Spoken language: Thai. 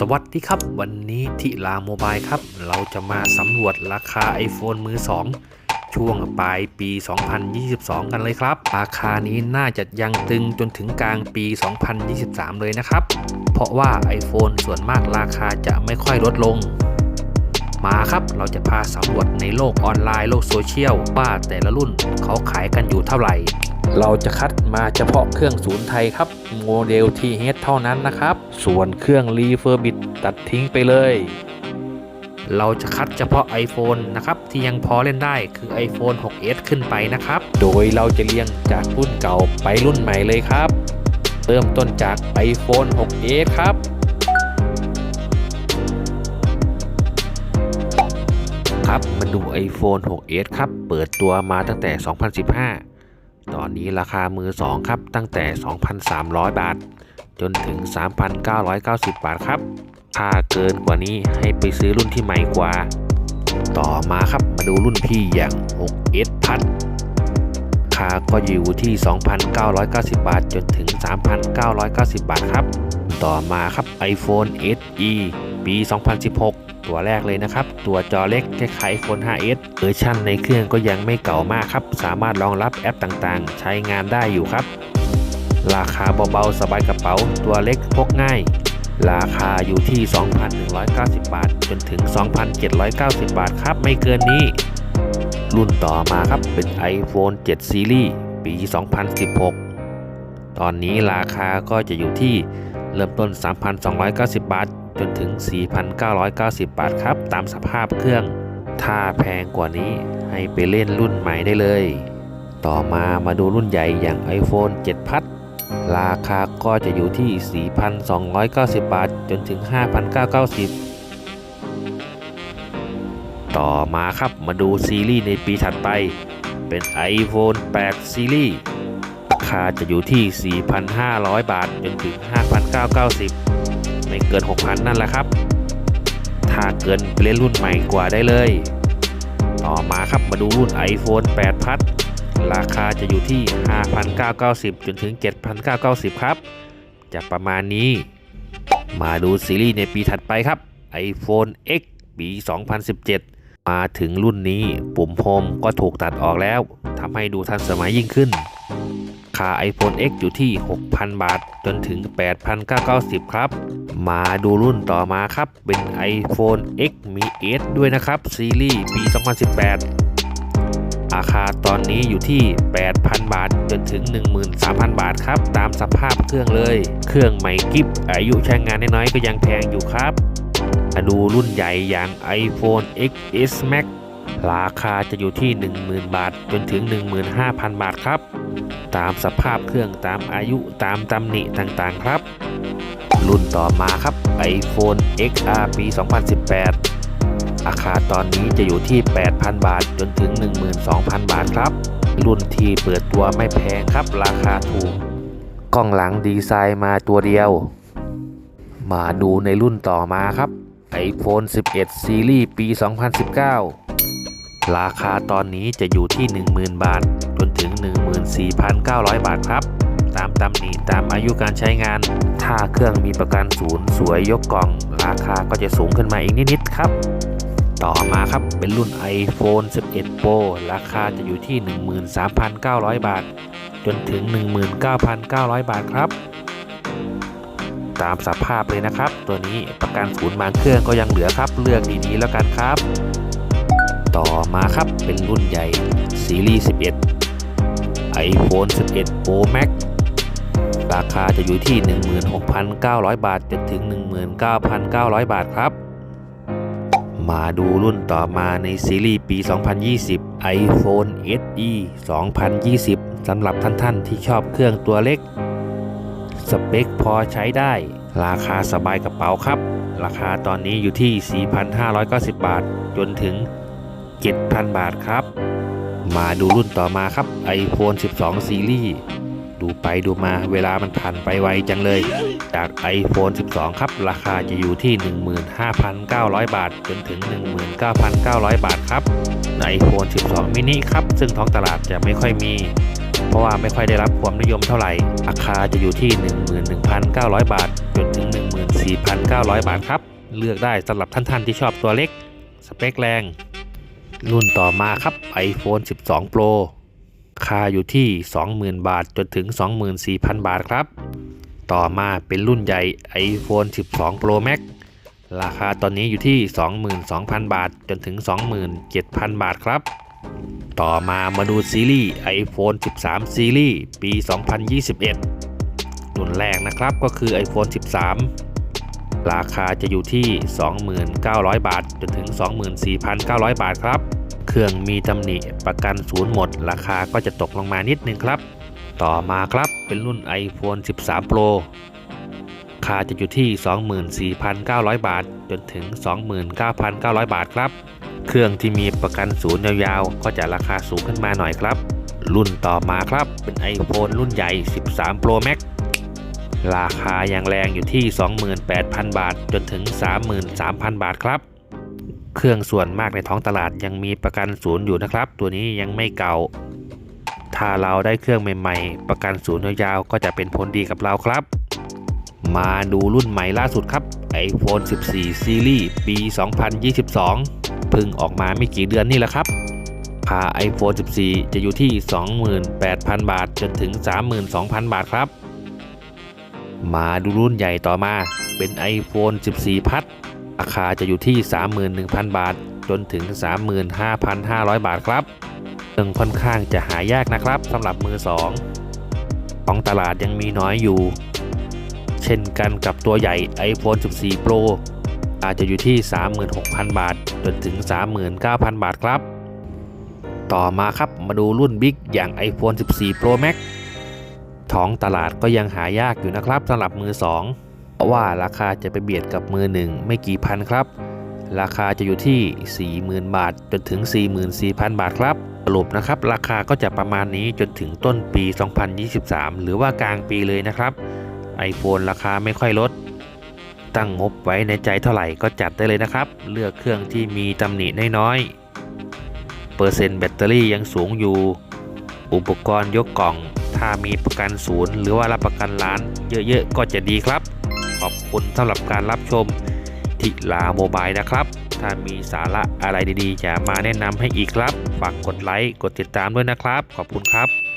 สวัสดีครับ วันนี้ทิลาโมบายครับ เราจะมาสำรวจราคา iPhone มือ 2 ช่วงปลายปี 2022 กันเลยครับ ราคานี้น่าจะยังตึงจนถึงกลางปี 2023 เลยนะครับ เพราะว่า iPhone ส่วนมากราคาจะไม่ค่อยลดลง มาครับเราจะพาสำรวจในโลกออนไลน์โลกโซเชียลว่าแต่ละรุ่นเขาขายกันอยู่เท่าไหร่ เราจะคัดมาเฉพาะเครื่องศูนย์ไทยครับ โมเดล TH เท่านั้นนะครับ ส่วนเครื่องรีเฟอร์บิ t ตัดทิ้งไปเลย เราจะคัดเฉพาะ iPhone นะครับ ที่ยังพอเล่นได้คือ iPhone 6s ขึ้นไปนะครับ โดยเราจะเรียงจากรุ่นเก่าไปรุ่นใหม่เลยครับ เริ่มต้นจาก iPhone 6s ครับครับมาดู iPhone 6s ครับ เปิดตัวมาตั้งแต่ 2015 ตอนนี้ราคามือ2ครับตั้งแต่ 2,300 บาท จนถึง 3,990 บาทครับ ถ้าเกินกว่านี้ให้ไปซื้อรุ่นที่ใหม่กว่า ต่อมาครับมาดูรุ่นพี่อย่าง 6s พัดราคาก็อยู่ที่ 2,990 บาท จนถึง 3,990 บาทครับ ต่อมาครับ iPhone SE ปี 2016 ตัวแรกเลยนะครับ ตัวจอเล็กคล้ายๆ iPhone 5s เวอร์ชันในเครื่องก็ยังไม่เก่ามากครับ สามารถรองรับแอปต่างๆ ใช้งานได้อยู่ครับ ราคาเบาๆ สบายกระเป๋า ตัวเล็กพกง่าย ราคาอยู่ที่ 2,190 บาท จนถึง 2,790 บาทครับ ไม่เกินนี้ รุ่นต่อมาครับเป็น iPhone 7 Series ปี 2016 ตอนนี้ราคาก็จะอยู่ที่เริ่มต้น 3,290 บาท จนถึง 4,990 บาทครับ ตามสภาพเครื่อง ถ้าแพงกว่านี้ให้ไปเล่นรุ่นใหม่ได้เลย ต่อมามาดูรุ่นใหญ่อย่าง iPhone 7 พัดราคาก็จะอยู่ที่ 4,290 บาท จนถึง 5,990ต่อมาครับมาดูซีรีส์ในปีถัดไป เป็น iPhone 8 ซีรีส์ราคาจะอยู่ที่ 4,500 บาทจนถึง 5,990 ไม่เกิน 6,000 นั่นแหละครับ ถ้าเกินไปเล่นรุ่นใหม่กว่าได้เลย ต่อมาครับมาดูรุ่น iPhone 8พัดราคาจะอยู่ที่ 5,990 จนถึง 7,990 ครับ จะประมาณนี้ มาดูซีรีส์ในปีถัดไปครับ iPhone X ปี 2017 มาถึงรุ่นนี้ปุ่มโฮมก็ถูกตัดออกแล้วทำให้ดูทันสมัยยิ่งขึ้น คา iPhone X อยู่ที่ 6,000 บาท จนถึง 8,990 ครับ มาดูรุ่นต่อมาครับ เป็น iPhone X มี S ด้วยนะครับ ซีรีส์ปี 2018 ราคาตอนนี้อยู่ที่ 8,000 บาท จนถึง 13,000 บาทครับ ตามสภาพเครื่องเลย เครื่องใหม่กิฟอายุใช้งานน้อยๆก็ยังแพงอยู่ครับมาดูรุ่นใหญ่อย่าง iPhone XS Max ราคาจะอยู่ที่ 10,000 บาท จนถึง 15,000 บาทครับ ตามสภาพเครื่องตามอายุตามตำหนิต่างๆครับ รุ่นต่อมาครับ iPhone XR ปี 2018 ราคาตอนนี้จะอยู่ที่ 8,000 บาทจนถึง 12,000 บาทครับ รุ่นที่เปิดตัวไม่แพงครับ ราคาถูก กล้องหลังดีไซน์มาตัวเดียว มาดูในรุ่นต่อมาครับ iPhone 11ซีรีส์ปี 2019 ราคาตอนนี้จะอยู่ที่ 10,000 บาทจนถึง 14,900 บาทครับ ตามตำหนิตามอายุการใช้งาน ถ้าเครื่องมีประกันศูนย์สวยยกกล่อง ราคาก็จะสูงขึ้นมาอีกนิดๆครับ ต่อมาครับเป็นรุ่น iPhone 11 Pro ราคาจะอยู่ที่ 13,900 บาท จนถึง 19,900 บาทครับตามสภาพเลยนะครับ ตัวนี้ประกันศูนย์บางเครื่องก็ยังเหลือครับ เลือกดีๆแล้วกันครับ ต่อมาครับเป็นรุ่นใหญ่ซีรีส์11 iPhone 11 Pro Max ราคาจะอยู่ที่ 16,900 บาทจนถึง 19,900 บาทครับ มาดูรุ่นต่อมาในซีรีส์ปี 2020 iPhone SE 2020 สำหรับท่านๆที่ชอบเครื่องตัวเล็ก สเปคพอใช้ได้ ราคาสบายกระเป๋าครับ ราคาตอนนี้อยู่ที่ 4,590 บาทจนถึง 7,000 บาทครับ มาดูรุ่นต่อมาครับ iPhone 12ซีรีส์ดูไปดูมาเวลามันผ่านไปไวจังเลย จาก iPhone 12 ครับ ราคาจะอยู่ที่ 15,900 บาท จนถึง 19,900 บาทครับ ใน iPhone 12 mini ครับ ซึ่งท้องตลาดจะไม่ค่อยมี เพราะว่าไม่ค่อยได้รับความนิยมเท่าไหร่ ราคาจะอยู่ที่ 11,900 บาท จนถึง24,900 บาทครับ เลือกได้สำหรับท่านๆที่ชอบตัวเล็ก สเปคแรง รุ่นต่อมาครับ iPhone 12 Pro ราคาอยู่ที่ 20,000 บาทจนถึง 24,000 บาทครับ ต่อมาเป็นรุ่นใหญ่ iPhone 12 Pro Max ราคาตอนนี้อยู่ที่ 22,000 บาทจนถึง 27,000 บาทครับ ต่อมามาดูซีรีส์ iPhone 13 ซีรีส์ปี 2021 รุ่นแรกนะครับก็คือ iPhone 13 ราคาจะอยู่ที่ 29,000 บาท จนถึง 24,900 บาทครับ เครื่องมีตำหนิประกันศูนย์หมด ราคาก็จะตกลงมานิดนึงครับ ต่อมาครับเป็นรุ่น iPhone 13 Pro ราคาจะอยู่ที่ 24,900 บาท จนถึง 29,900 บาทครับ เครื่องที่มีประกันศูนย์ยาวๆ ก็จะราคาสูงขึ้นมาหน่อยครับ รุ่นต่อมาครับเป็น iPhone รุ่นใหญ่ 13 Pro Max ราคาอยังแรงอยู่ที่ 28,000 บาท จนถึง 33,000 บาทครับ เครื่องส่วนมากในท้องตลาดยังมีประกันศูนย์อยู่นะครับ ตัวนี้ยังไม่เก่า ถ้าเราได้เครื่องใหม่ๆ ประกันศูนย์ยาวๆก็จะเป็นผลดีกับเราครับ มาดูรุ่นใหม่ล่าสุดครับ iPhone 14 Series ปี 2022 เพิ่งออกมาไม่กี่เดือนนี่แหละครับราคา iPhone 14 จะอยู่ที่ 28,000 บาท จนถึง 32,000 บาทครับ มาดูรุ่นใหญ่ต่อมาเป็น iPhone 14 พัดราคาจะอยู่ที่ 31,000 บาท จนถึง 35,500 บาทครับซึ่งค่อนข้างจะหายากนะครับสำหรับมือ2ของตลาดยังมีน้อยอยู่ เช่นกันกับตัวใหญ่ iPhone 14 Pro อาจจะอยู่ที่ 36,000 บาท จนถึง 39,000 บาทครับ ต่อมาครับมาดูรุ่นบิ๊กอย่าง iPhone 14 Pro Max ท้องตลาดก็ยังหายากอยู่นะครับสำหรับมือ 2 เพราะว่าราคาจะไปเบียดกับมือ 1 ไม่กี่พันครับ ราคาจะอยู่ที่ 40,000 บาท จนถึง 44,000 บาทครับสรุปนะครับ ราคาก็จะประมาณนี้จนถึงต้นปี 2023 หรือว่ากลางปีเลยนะครับ iPhone ราคาไม่ค่อยลด ตั้งงบไว้ในใจเท่าไหร่ก็จัดได้เลยนะครับ เลือกเครื่องที่มีตำหนิน้อยๆเปอร์เซ็นต์แบตเตอรี่ยังสูงอยู่ อุปกรณ์ยกกล่อง ถ้ามีประกันศูนย์หรือว่ารับประกันร้านเยอะๆ ก็จะดีครับ ขอบคุณสำหรับการรับชมทิลาโมบายนะครับ ถ้ามีสาระอะไรดีๆ จะมาแนะนำให้อีกครับ ฝากกดไลค์ กดติดตามด้วยนะครับ ขอบคุณครับ